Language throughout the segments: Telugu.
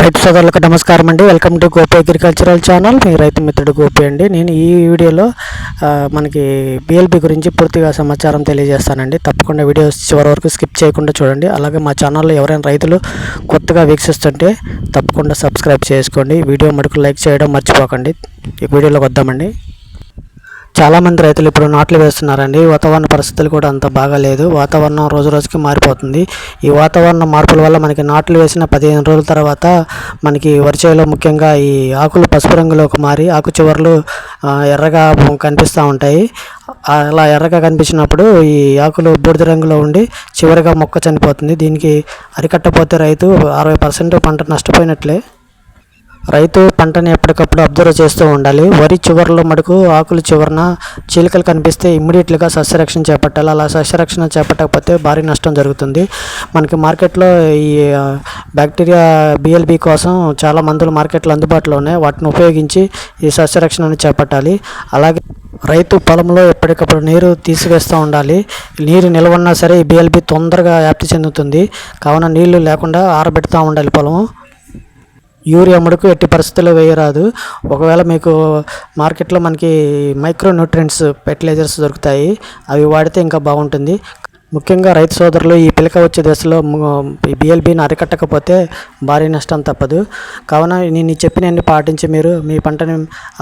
రైతు సోదరులకు నమస్కారం అండి. Welcome to Gopi agricultural channel. మీ రైతు మిత్రుడు గోపి అండి. నేను ఈ వీడియోలో మనకి బిఎల్బి గురించి పూర్తిగా సమాచారం తెలియజేస్తానండి. తప్పకుండా వీడియో చివరి వరకు స్కిప్ చేయకుండా చూడండి. అలాగే మా ఛానల్లో ఎవరైనా రైతులు కొత్తగా వీక్షిస్తుంటే తప్పకుండా సబ్స్క్రైబ్ చేసుకోండి. వీడియో మటుకు లైక్ చేయడం మర్చిపోకండి. ఈ వీడియోలోకి వద్దామండి. చాలామంది రైతులు ఇప్పుడు నాట్లు వేస్తున్నారండి. వాతావరణ పరిస్థితులు కూడా అంత బాగాలేదు. వాతావరణం రోజు రోజుకి మారిపోతుంది. ఈ వాతావరణ మార్పుల వల్ల మనకి నాట్లు వేసిన పదిహేను రోజుల తర్వాత మనకి వరిచేలో ముఖ్యంగా ఈ ఆకులు పసుపు రంగులోకి మారి ఆకు చివర్లు ఎర్రగా కనిపిస్తూ ఉంటాయి. అలా ఎర్రగా కనిపించినప్పుడు ఈ ఆకులు బూడిద రంగులో ఉండి చివరిగా మొక్క చనిపోతుంది. దీనికి అరికట్టపోతే రైతు అరవై పర్సెంట్ పంట నష్టపోయినట్లే. రైతు పంటని ఎప్పటికప్పుడు అబ్జర్వ్ చేస్తూ ఉండాలి. వరి చివరిలో మటుకు ఆకులు చివరన చీలికలు కనిపిస్తే ఇమ్మీడియట్గా సస్యరక్షణ చేపట్టాలి. అలా సస్యరక్షణ చేపట్టకపోతే భారీ నష్టం జరుగుతుంది. మనకి మార్కెట్లో ఈ బ్యాక్టీరియా బిఎల్బి కోసం చాలా మందులు మార్కెట్లో అందుబాటులో ఉన్నాయి. వాటిని ఉపయోగించి ఈ సస్యరక్షణను చేపట్టాలి. అలాగే రైతు పొలంలో ఎప్పటికప్పుడు నీరు తీసివేస్తూ ఉండాలి. నీరు నిల్వన్నా సరే ఈ బిఎల్బి తొందరగా వ్యాప్తి చెందుతుంది. కావున నీళ్ళు లేకుండా ఆరబెడుతూ ఉండాలి పొలం యూరియా ముడుకు ఎట్టి పరిస్థితుల్లో వేయరాదు. ఒకవేళ మీకు మార్కెట్లో మనకి మైక్రో న్యూట్రియంట్స్ ఫెర్టిలైజర్స్ దొరుకుతాయి. అవి వాడితే ఇంకా బాగుంటుంది. ముఖ్యంగా రైతు సోదరులు ఈ పిలక వచ్చే దశలో ఈ బిఎల్బిని అరికట్టకపోతే భారీ నష్టం తప్పదు. కావున నేను చెప్పినన్ని పాటించి మీరు మీ పంటని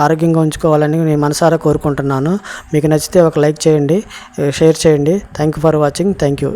ఆరోగ్యంగా ఉంచుకోవాలని నేను మనసారా కోరుకుంటున్నాను. మీకు నచ్చితే ఒక లైక్ చేయండి షేర్ చేయండి. Thank you for watching. Thank you